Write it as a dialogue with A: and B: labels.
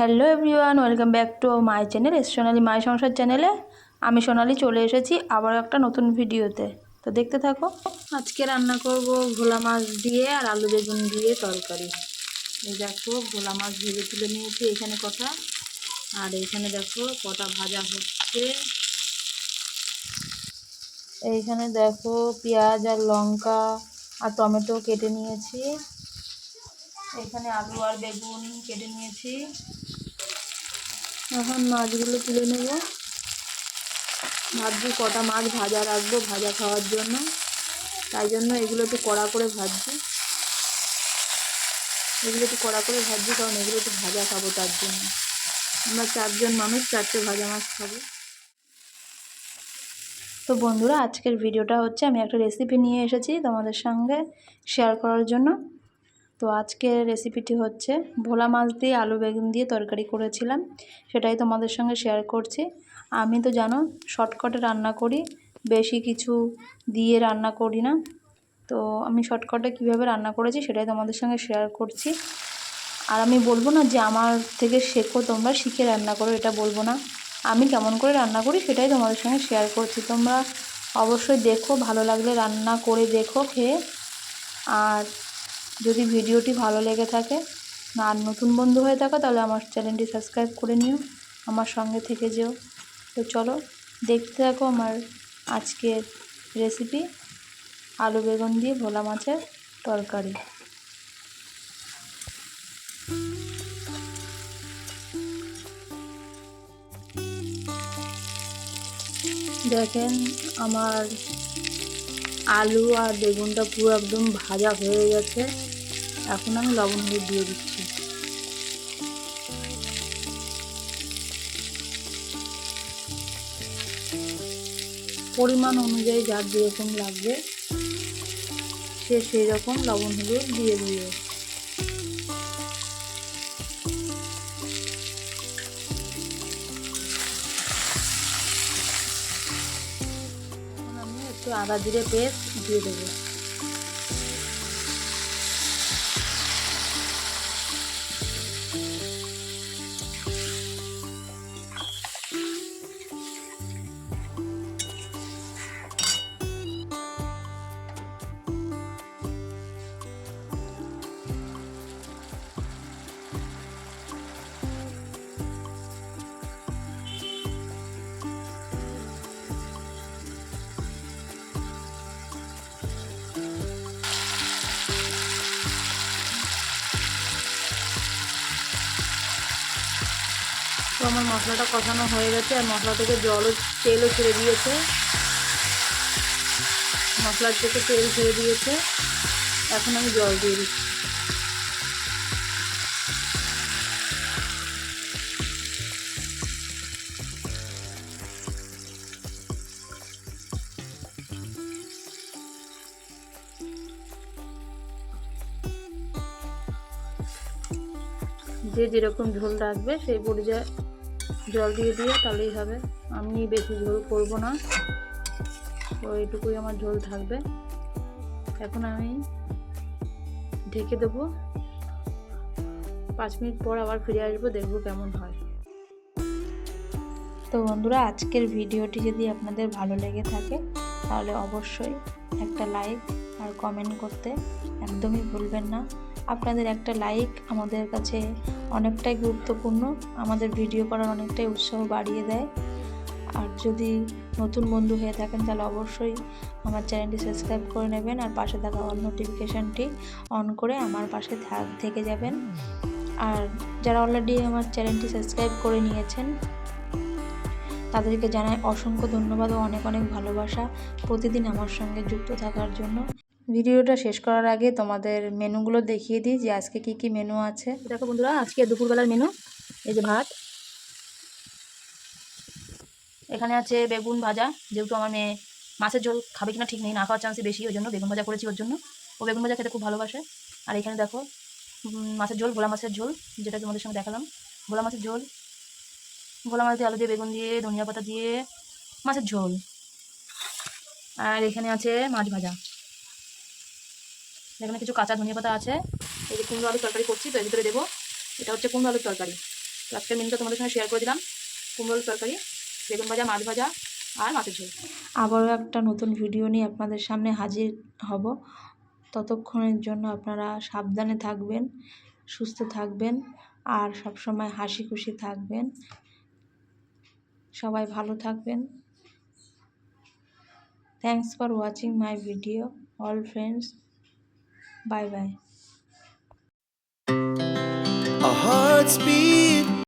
A: Hello everyone, welcome back to my channel, S Sonali my সংসার চ্যানেলে। আমি সোনালি চলে এসেছি আবার একটা নতুন ভিডিওতে। তো দেখতে থাকো, আজকে রান্না করব ভোলা মাছ দিয়ে আর আলু বেগুন দিয়ে তরকারি। এই দেখো ভোলা মাছ ভেজে তুলে নিয়েছি এখানে কটা। আর এইখানে দেখো, কটা ভাজা হচ্ছে। এইখানে দেখো, পেঁয়াজ আর লঙ্কা আর টমেটো কেটে নিয়েছি। এখানে আলু আর বেগুন কেটে নিয়েছি। এখন মাছগুলো তুলে নেব। ভাবছি কটা মাছ ভাজা রাখব ভাজা খাওয়ার জন্য। তাই জন্য এগুলো একটু কড়া করে ভাজছি। এগুলো একটু কড়া করে ভাজছি কারণ এগুলো একটু ভাজা খাব তার জন্য। আমরা চারজন মানুষ, চারটে ভাজা মাছ খাব। তো বন্ধুরা, আজকের ভিডিওটা হচ্ছে আমি একটা রেসিপি নিয়ে এসেছি তোমাদের সঙ্গে শেয়ার করার জন্য। তো আজকের রেসিপিটি হচ্ছে ভোলা মাছ দিয়ে আলু বেগুন দিয়ে তরকারি করেছিলাম। সেটাই তোমাদের সঙ্গে শেয়ার করছি। আমি তো জানো শর্টকাটে রান্না করি, বেশি কিছু দিয়ে রান্না করি না। তো আমি শর্টকাটে কীভাবে রান্না করেছি সেটাই তোমাদের সঙ্গে শেয়ার করছি। আর আমি বলব না যে আমার থেকে শেখো তোমরা, শিখে রান্না করো, এটা বলব না। আমি কেমন করে রান্না করি সেটাই তোমাদের সঙ্গে শেয়ার করছি। তোমরা অবশ্যই দেখো, ভালো লাগলে রান্না করে দেখো খেয়ে। আর যদি ভিডিওটি ভালো লেগে থাকে আর নতুন বন্ধু হয়ে থাকো, তাহলে আমার চ্যানেলটি সাবস্ক্রাইব করে নিও, আমার সঙ্গে থেকে যেও। তো চলো, দেখতে থাকো আমার আজকের রেসিপি আলু বেগুন দিয়ে ভোলা মাছের তরকারি। দেখেন আমার আলু আর বেগুনটা পুরো একদম ভাজা হয়ে গেছে। এখন আমি লবণ হলুদ দিয়ে দিচ্ছি। পরিমাণ অনুযায়ী যার যেরকম লাগবে, সে সেই রকম লবণ হলুদ দিয়ে দিয়ে একটু আদা জিরে পেস্ট দিয়ে দেবো। আমার মশলাটা কষানো হয়ে গেছে আর মশলা থেকে জলও, তেলও ছেড়ে দিয়েছে। মশলার থেকে তেল ছেড়ে দিয়েছে। এখন আমি জল দিয়ে দিচ্ছি। যে যেরকম ঝোল রাখবে সেই পর্যায়ে জল দিয়ে দিয়ে তাহলেই হবে। আমি বেশি ঝোল করব না। তো এইটুকুই আমার ঝোল থাকবে। এখন আমি ঢেকে দেবো। পাঁচ মিনিট পর আবার ফিরে আসব, দেখব কেমন হয়। তো বন্ধুরা, আজকের ভিডিওটি যদি আপনাদের ভালো লেগে থাকে, তাহলে অবশ্যই একটা লাইক আর কমেন্ট করতে একদমই ভুলবেন না। আপনাদের একটা লাইক আমাদের কাছে অনেকটাই গুরুত্বপূর্ণ। আমাদের ভিডিও করার অনেকটাই উৎসাহ বাড়িয়ে দেয়। আর যদি নতুন বন্ধু হয়ে থাকেন, তাহলে অবশ্যই আমার চ্যানেলটি সাবস্ক্রাইব করে নেবেন আর পাশে থাকা অল নোটিফিকেশানটি অন করে আমার পাশে থেকে যাবেন। আর যারা অলরেডি আমার চ্যানেলটি সাবস্ক্রাইব করে নিয়েছেন, তাদেরকে জানাই অসংখ্য ধন্যবাদ ও অনেক অনেক ভালোবাসা প্রতিদিন আমার সঙ্গে যুক্ত থাকার জন্য। ভিডিওটা শেষ করার আগে তোমাদের মেনুগুলো দেখিয়ে দিই যে আজকে কি কি মেনু আছে। দেখো বন্ধুরা, আজকে দুপুরবেলার মেনু, এই যে ভাত। এখানে আছে বেগুন ভাজা, যেহেতু আমার মেয়ে মাছের ঝোল খাবে কিনা ঠিক নেই, না খাওয়ার চান্সই বেশি, ওই জন্য বেগুন ভাজা করেছি ওর জন্য। ও বেগুন ভাজা খেতে খুব ভালোবাসে। আর এখানে দেখো মাছের ঝোল ভোলা মাছের ঝোল, যেটা তোমাদের সঙ্গে দেখালাম। ভোলা মাছের ঝোল ভোলা মাছ দিয়ে আলু দিয়ে বেগুন দিয়ে, ধনিয়া পাতা দিয়ে, মাছের ঝোল। আর এখানে আছে মাছ ভাজা। এখানে কিছু কাঁচা ধনিয়া পাতা আছে। এই যে কুমড়ো আলুর তরকারি করছি, তো এর ভিতরে দেবো। এটা হচ্ছে কুমড়ো আলুর তরকারি। তো আজকের মেনুটা তোমাদের সঙ্গে শেয়ার করে দিলাম। কুমড়ো আলুর তরকারি, বেগুন ভাজা, মাছ ভাজা আর মাছের ঝোল। আবারও একটা নতুন ভিডিও নিয়ে আপনাদের সামনে হাজির হব। ততক্ষণের জন্য আপনারা সাবধানে থাকবেন, সুস্থ থাকবেন আর সব সময় হাসি খুশি থাকবেন। সবাই ভালো থাকবেন। Thanks for watching my video all friends
B: Bye bye.